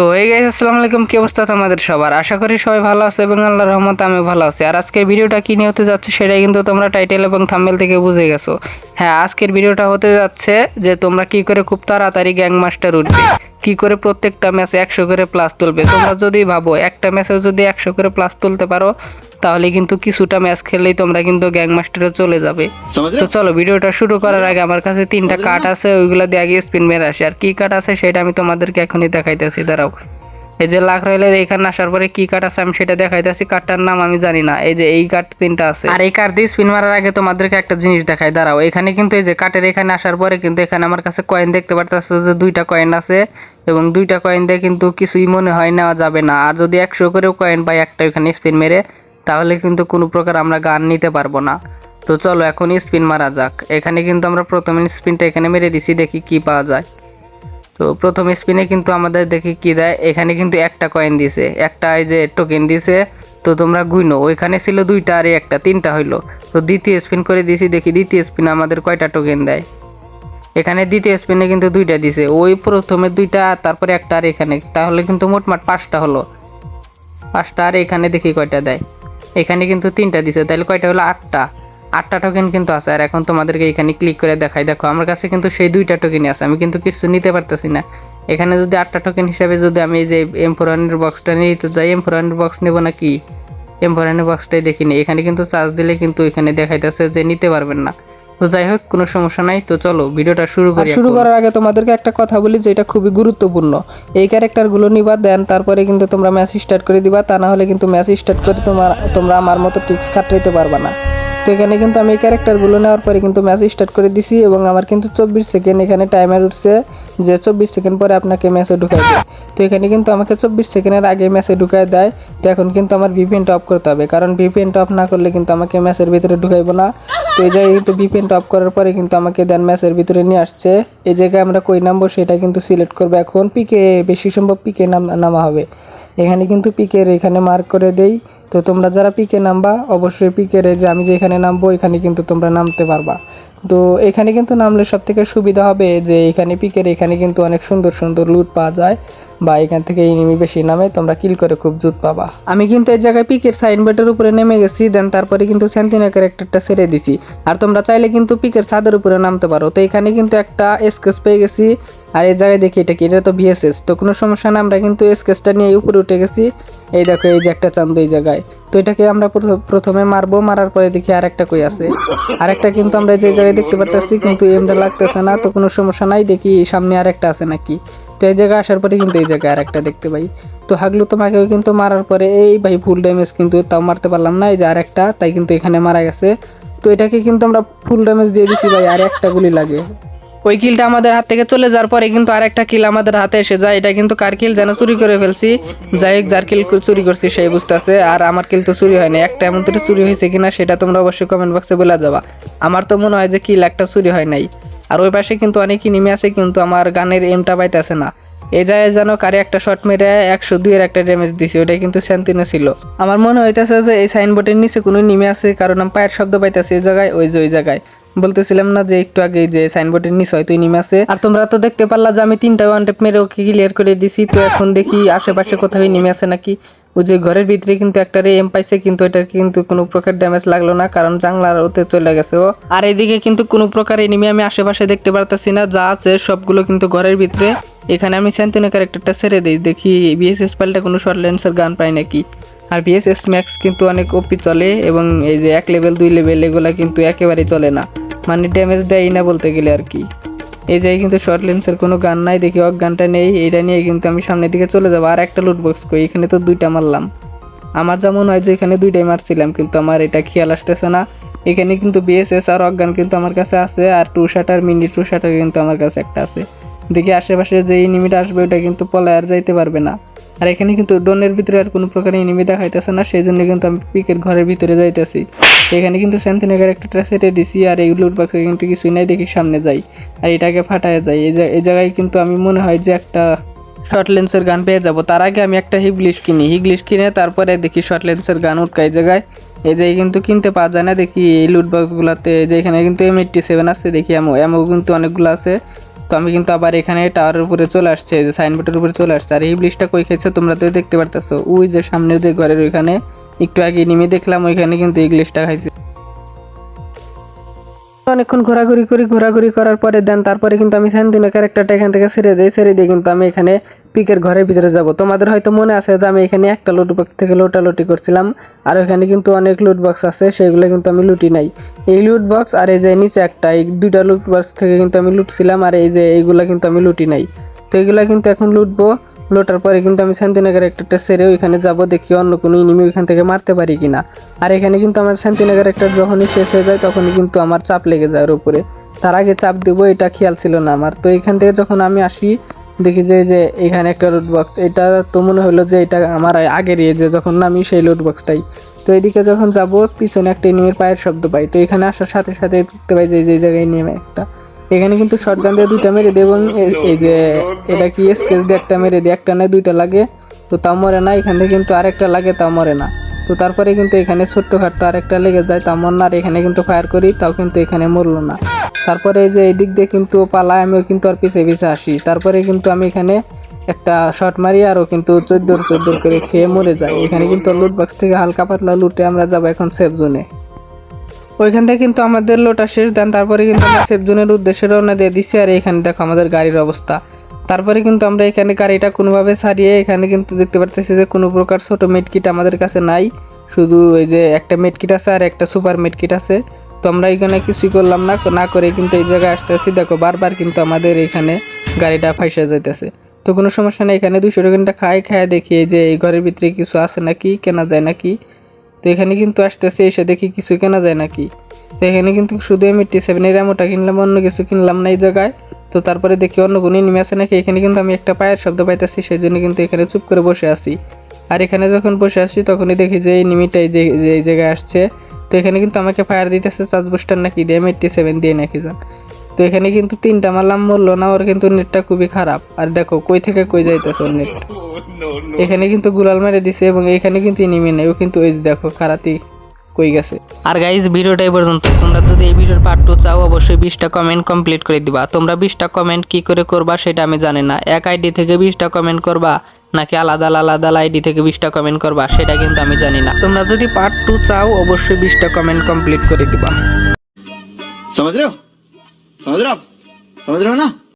তো, এই গাইজ আসসালামু আলাইকুম, কি অবস্থা তোমাদের সবার? আশা করি সবাই ভালো আছে এবং আল্লাহর রহমতে আমি ভালো আছি। আর আজকের ভিডিওটা কি নিয়ে হতে যাচ্ছে সেটাই কিন্তু তোমরা টাইটেল এবং থাম্বেল থেকে বুঝে গেছো। হ্যাঁ আজকের ভিডিওটা হতে যাচ্ছে যে তোমরা কি করে খুব তাড়াতাড়ি গ্যাং মাস্টার উঠবে? কি করে প্রত্যেকটা ম্যাচে একশো করে প্লাস তুলবে? তোমরা যদি ভাবো একটা ম্যাচে যদি একশো করে প্লাস তুলতে পারো তাহলে কিন্তু কিছুটা ম্যাচ খেললেই তোমরা কিন্তু গ্যাং মাস্টারে চলে যাবে। তো চলো ভিডিওটা শুরু করার আগে আমার কাছে তিনটা কার্ড আছে ওইগুলো দিয়ে আগে স্পিন মেরে আসে। আর কি কার্ড আছে সেটা আমি তোমাদেরকে এখনই দেখাইতেছি দাঁড়াও। এই যে লাখ রয়েলের এখানে আসার পরে কি কার্ড আছে আমি সেটা দেখাইতেছি কার্ডটার নাম আমি জানি না। এই যে এই কার্ড তিনটা আছে। আর এই কার্ড দিয়ে স্পিন মারার আগে তোমাদেরকে একটা জিনিস দেখাই, দাঁড়াও। এখানে কিন্তু এই যে কার্ডের এখানে আসার পরে কিন্তু এখানে আমার কাছে কয়েন দেখতে পারতেছে যে দুইটা কয়েন আছে এবং দুইটা কয়েন দিয়ে কিন্তু কিছুই মনে হয় নেওয়া যাবে না। আর যদি একশো করেও কয়েন পাই একটা ওখানে স্পিন মেরে, তাহলে কিন্তু কোনো প্রকার আমরা গান নিতে পারব না। তো চলো এখন স্পিন মারা যাক। এখানে কিন্তু আমরা প্রথমে স্পিনটা এখানে মেরে দিছি, দেখি কি পাওয়া যায়। তো প্রথম স্পিনে কিন্তু আমাদের দেখি কি দেয়? এখানে কিন্তু একটা কয়েন দিছে। একটা এই যে টোকেন দিছে, তো তোমরা গুইনো। ওইখানে ছিল দুইটা আর একটা, তিনটা হইল। তো দ্বিতীয় স্পিন করে দিছি, দেখি দ্বিতীয় স্পিনে আমাদের কয়টা টোকেন দেয়? এখানে দ্বিতীয় স্পিনে কিন্তু দুইটা দিছে। ওই প্রথমে দুইটা, তারপরে একটা আর এখানে। তাহলে কিন্তু মোটমাট পাঁচটা হলো। পাঁচটা আর এখানে দেখি কয়টা দেয়। এখানে কিন্তু তিনটা দিছে, তাহলে কয়টা হলো? আটটা। আটটা টোকেন কিন্তু আছে আর এখন তোমাদেরকে এখানে ক্লিক করে দেখাই। দেখো আমার কাছে কিন্তু সেই দুইটা টোকেনই আছে আমি কিন্তু কিছু নিতে পারতেছি না। এখানে যদি আটটা টোকেন হিসাবে যদি আমি এই যে এম ফোরানের বক্সটা নিয়ে তো যাই এম ফোরানের বক্স নেব না কি? এম ফোরানের বক্সটাই দেখিনি এখানে কিন্তু চার্জ দিলে কিন্তু এখানে দেখাইতেছে যে নিতে পারবেন না। তো যাই হোক কোনো সমস্যা নাই। তো চলো ভিডিওটা শুরু করি শুরু করার আগে তোমাদেরকে একটা কথা বলি যেটা খুবই গুরুত্বপূর্ণ। এই ক্যারেক্টারগুলো নিবা দেন তারপরে কিন্তু তোমরা ম্যাচ স্টার্ট করে দিবা। তা না হলে কিন্তু ম্যাচ স্টার্ট করে তোমার তোমরা আমার মতো টিক্স খাটাইতে পারবা না। তো এখানে কিন্তু আমি এই ক্যারেক্টারগুলো নেওয়ার পরে কিন্তু ম্যাচ স্টার্ট করে দিছি এবং আমার কিন্তু চব্বিশ সেকেন্ড এখানে টাইমার উঠছে যে চব্বিশ সেকেন্ড পরে আপনাকে ম্যাচে ঢুকাই দেয়। তো এখানে কিন্তু আমাকে চব্বিশ সেকেন্ডের আগে ম্যাচে ঢুকাই দেয়। তো এখন কিন্তু আমার ভিপিএনটা অফ করতে হবে, কারণ ভিপিএনটা অফ না করলে কিন্তু আমাকে ম্যাচের ভিতরে ঢুকাইবো না। তো এই জায়গায় কিন্তু ভিপিএনটা অফ করার পরে কিন্তু আমাকে দেন ম্যাচের ভিতরে নিয়ে আসছে। এই জায়গায় আমরা কই নামবো সেটা কিন্তু সিলেক্ট করব। এখন পিকে বেশি সম্ভব পিকে নাম নামা হবে। এখানে কিন্তু পিকের এখানে মার্ক করে দেই। তো তোমরা যারা পিকে নামবা, অবশ্যই পিকের যে আমি যে এখানে নামবো, এখানে কিন্তু তোমরা নামতে পারবা। তো এখানে কিন্তু নামলে সব থেকে সুবিধা হবে যে এখানে পিকের এখানে কিন্তু অনেক সুন্দর সুন্দর লুট পাওয়া যায়। বা এখান থেকে এনিমি বেশি নামে, তোমরা কিল করে খুব জুত পাবা। আমি কিন্তু এই জায়গায় পিকের সাইনবোর্ডের উপরে নেমে গেছি দেন তারপরে কিন্তু স্যান্তিনা ক্যারেক্টারটা ছেড়ে দিছি। আর তোমরা চাইলে কিন্তু পিকের ছাদের উপরে নামতে পারো। তো এখানে কিন্তু একটা স্কেচ পেয়ে গেছি। আর এই জায়গায় দেখি এটা কি? এটা তো ভিএসএস তো কোনো সমস্যা না, আমরা কিন্তু স্কেচটা নিয়ে উপরে উঠে গেছি। এই দেখো, এই যে একটা চান্দ এই জায়গায়। তো এটাকে আমরা প্রথ- প্রথমে মারবো, মারার পরে দেখি আর একটা কই আছে। আরেকটা কিন্তু আমরা যে জায়গায় দেখতে পারতেছি, কিন্তু এমটা লাগতেছে না। তো কোনো সমস্যা নাই, দেখি সামনে আরেকটা আছে নাকি। তো এই জায়গায় আসার পরে কিন্তু এই জায়গায় আর একটা দেখতে পাই। তো হাগলু তোমাকেও কিন্তু মারার পরে এই ভাই ফুল ড্যামেজ কিন্তু তাও মারতে পারলাম না, এই যে আরেকটা, তাই কিন্তু এখানে মারা গেছে। তো এটাকে কিন্তু আমরা ফুল ড্যামেজ দিয়ে দিছি ভাই, আর একটা গুলি লাগে। ওই কিলটা আমাদের হাত থেকে চলে যাওয়ার পরে কিন্তু আরেকটা কিল আমাদের হাতে এসে যায়। এটা কিন্তু কার কিল যেন চুরি করে ফেলছি। যাই হোক, যার কিল চুরি করছি সেই বুঝতেছে, আর আমার কিল তো চুরি হয়নি। একটা এমন তো চুরি হয়েছে কিনা সেটা তোমরা অবশ্যই কমেন্ট বক্সে বলে যাবা। আমার তো মনে হয় যে কিল একটা চুরি হয় নাই। আর ওই পাশে কিন্তু অনেকই নেমে আছে, কিন্তু আমার গানের এমটা পাইতেছে না। এই জায়গায় যেন কারে একটা শট মেরে একশো দুইয়ের একটা ড্যামেজ দিছে ওটা কিন্তু স্যান্তিনো ছিল। আমার মনে হইতেছে যে এই সাইনবোর্ডের নিচে কোনো নেমে আছে, কারণ আমি পায়ের শব্দ পাইতেছি এই জায়গায়, ওই যে ওই জায়গায়। বলতেছিলাম না যে একটু আগে যে সাইনবোর্ডের নিচে হয়তো নেমে আছে। আর তোমরা তো দেখতে পারলা যে আমি তিনটা ওয়ান টেপ মেরে ওকে ক্লিয়ার করে দিছি, তো এখন দেখি আশেপাশে কোথাও নেমে আছে নাকি। ওই যে ঘরের ভিতরে কিন্তু একটা রে এম পাইছে, কিন্তু এটার কিন্তু কোনো প্রকার ড্যামেজ লাগল না, কারণ জাংলার ওতে চলে গেছে, ও। আর এদিকে কিন্তু কোনো প্রকার এনিমি আমি আশেপাশে দেখতে পারতেছি না, যা আছে সবগুলো কিন্তু ঘরের ভিতরে। এখানে আমি স্যান্তিনো ক্যারেক্টারটা ছেড়ে দিই, দেখি বিএসএস পাল্টা কোনো শর্ট লেন্সের গান পাই নাকি। আর বিএসএস ম্যাক্স কিন্তু অনেক ওপি চলে, এবং এই যে এক লেভেল দুই লেভেল এগুলা কিন্তু একেবারেই চলে না। মানে ড্যামেজ দেয় না বলতে গেলে আর কি। এই জায়গায় কিন্তু শর্ট লেন্সের কোনো গান নাই, দেখি অক গানটা নেই এটা নিয়ে কিন্তু আমি সামনের দিকে চলে যাব। আর একটা লুট বক্স কই, এখানে তো দুইটা মারলাম। আমার যেমন হয় যে এখানে দুইটাই মারছিলাম, কিন্তু আমার এটা খেয়াল আসতেছে না। এখানে কিন্তু বিএসএস আর অজ্ঞান কিন্তু আমার কাছে আছে, আর two shutter mini two shutter কিন্তু আমার কাছে একটা আছে। দেখি আশেপাশে যে ইনিমিটা আসবে, ওটা কিন্তু পলায় আর যাইতে পারবে না। আর এখানে কিন্তু ডোনের ভিতরে আর কোনো প্রকার ইনিমি দেখাইতেছে না, সেই জন্য কিন্তু আমি পিকের ঘরের ভিতরে যাইতেছি। এখানে কিন্তু স্যান্থিনেগার একটা সেটে দিছি, আর এই লুট বক্সে কিন্তু কিছুই নাই, দেখি সামনে যাই। আর এটাকে ফাটায় যাই। এই জায়গায় কিন্তু আমি মনে হয় যে একটা শর্ট লেন্সের গান পেয়ে যাব। তার আগে আমি একটা হিগলিশ কিনি। হিগলিশ কিনে তারপরে দেখি শর্ট লেন্সের গান উঠকাই জায়গায়। এই যে কিন্তু কিনতে পাওয়া যায় না, দেখি এই লুট বক্সগুলোতে যে এখানে কিন্তু এম এইটটি সেভেন আছে, দেখি এমও এমও কিন্তু অনেকগুলো আছে। তো আমি কিন্তু আবার এখানে টাওয়ারের উপরে চলে আসছে যে সাইনবোর্ডের উপরে চলে আসছে। আর এই ব্লিচটা কই খেয়েছে তোমরা তো দেখতে পারতেছো। ওই যে সামনে যে ঘরের ওইখানে একটু আগে নেমে দেখলাম, ওইখানে কিন্তু ইংলিশটা খাইছে। অনেকক্ষণ ঘোরাঘুরি করি, ঘোরাঘুরি করার পরে দেন তারপরে কিন্তু আমি স্যান্দিনো ক্যারেক্টারটা এখান থেকে ছেড়ে দিই, ছেড়ে দিয়ে কিন্তু আমি এখানে পিকের ঘরের ভিতরে যাব। তোমাদের হয়তো মনে আছে যে আমি এখানে একটা লুট বক্স থেকে লোটালুটি করছিলাম, আর ওখানে কিন্তু অনেক লুট বক্স আছে, সেগুলো কিন্তু আমি লুটি নাই। এই লুট বক্স আর এই যে নিচে একটা, এই দুইটা লুট বক্স থেকে কিন্তু আমি লুটছিলাম, আর এই যে এইগুলা কিন্তু আমি লুটি নাই। তো এগুলা কিন্তু এখন লুটবো। লোটার পরে কিন্তু আমি শান্তিনগর একটা সেরে ওইখানে যাব, দেখি অন্য কোনো ইনিমি ওইখান থেকে মারতে পারি কিনা। আর এখানে কিন্তু আমার শান্তিনগর একটা যখনই শেষ হয়ে যায়, তখনই কিন্তু আমার চাপ লেগে যায় ওর উপরে। তার আগে চাপ দেবো, এটা খেয়াল ছিল না আমার। তো এখান থেকে যখন আমি আসি, দেখি যে যে এখানে একটা রুট বক্স এটা তো মনে হলো যে এটা আমার আগের ইয়ে যে যখন নামি সেই লুট বক্সটাই তো এদিকে যখন যাব, পিছনে একটা এনিমির পায়ের শব্দ পাই। তো এখানে আসার সাথে সাথে দেখতে পাই যে যে জায়গায় নেমে একটা। এখানে কিন্তু শর্টগান দিয়ে দুইটা মেরে দেয় এবং এই যে এটা কি স্কেচ দিয়ে একটা মেরে দিয়ে, একটা নয়, দুইটা লাগে। তো তাও মরে না, এখান কিন্তু আরেকটা লাগে, তাও মরে না। তো তারপরে কিন্তু এখানে ছোট্ট ছোট্টখাট্টো আরেকটা লেগে যায়, তাও মর না আর এখানে কিন্তু ফায়ার করি, তাও কিন্তু এখানে মরলো না। তারপরে এই যে এই দিক দিয়ে কিন্তু পালায়, আমিও কিন্তু আর পিছে পিছে আসি। তারপরে কিন্তু আমি এখানে একটা শট মারি, আরও কিন্তু চোদ্দোর চোদ্দোর করে খেয়ে মরে যায় এখানে কিন্তু লুট বক্স থেকে হালকা পাতলা লুটে আমরা যাব এখন সেফ জোনে ওইখান থেকে কিন্তু আমাদের লোটা শেষ, দেন তারপরে কিন্তু আমরা সেফ জোনের উদ্দেশ্যে রওনা দিয়ে দিছি, আর এখানে দেখো আমাদের গাড়ির অবস্থা। তারপরে কিন্তু আমরা এখানে গাড়িটা কোনোভাবে সারিয়ে এখানে কিন্তু দেখতে পারতেছি যে কোনো প্রকার ছোট মেডকিট আমাদের কাছে নাই। শুধু ওই যে একটা মেডকিট আছে আর একটা সুপার মেডকিট আছে। তো আমরা এখানে কিছুই করলাম না না করে কিন্তু এই জায়গায় আসতেছি। দেখো বারবার কিন্তু আমাদের এখানে গাড়িটা ফাইসা যাইতেছে। তো কোনো সমস্যা নেই, এখানে দুশো টাকা খাই খায় দেখি যে এই ঘরের ভিতরে কিছু আছে নাকি, কেনা যায় নাকি। তো এখানে কিন্তু আসতেছে, এসে দেখি কিছু কেনা যায় নাকি। তো এখানে কিন্তু শুধু আমি টি সেভেনের এমনটা কিনলাম, অন্য কিছু কিনলাম না এই জায়গায়। তো তারপরে দেখি অন্য কোনো এনিমি আছে নাকি? এখানে কিন্তু আমি একটা পায়ের শব্দ পাইতেছি সেই জন্য কিন্তু এখানে চুপ করে বসে আছি। আর এখানে যখন বসে আসি, তখনই দেখি যে এই নিমিটাই যে যে জায়গায় আসছে। তো এখানে কিন্তু আমাকে ফায়ার দিতেছে চার্জ বুস্টার নাকি দিয়ে এম সেভেন দিয়ে নাকি যান। তো এখানে কিন্তু তিনটা মারলাম মরলো না ওর কিন্তু নেটটা খুবই খারাপ। আর দেখো কই থেকে কই যাইতেছে ওর নেট এখানে কিন্তু গুলাল মেরে দিছে এবং এখানে কিন্তু ইনিমি নেই। ও কিন্তু ওই দেখো খারাতি কই গেছে? আর গাইজ ভিডিওটা এই পর্যন্ত। তোমরা যদি এই ভিডিওর পার্ট টু চাও অবশ্যই বিশটা কমেন্ট কমপ্লিট করে দিবা। তোমরা বিশটা কমেন্ট কি করে করবা সেটা আমি জানি না। এক আইডি থেকে বিশটা কমেন্ট করবা নাকি আলাদা আলাদা আইডি থেকে বিশটা কমেন্ট করবা সেটা কিন্তু আমি জানি না। তোমরা যদি পার্ট টু চাও অবশ্যই বিশটা কমেন্ট কমপ্লিট করে দিবা। সমাজ समझ रहे हो? आप समझ रहे हो ना?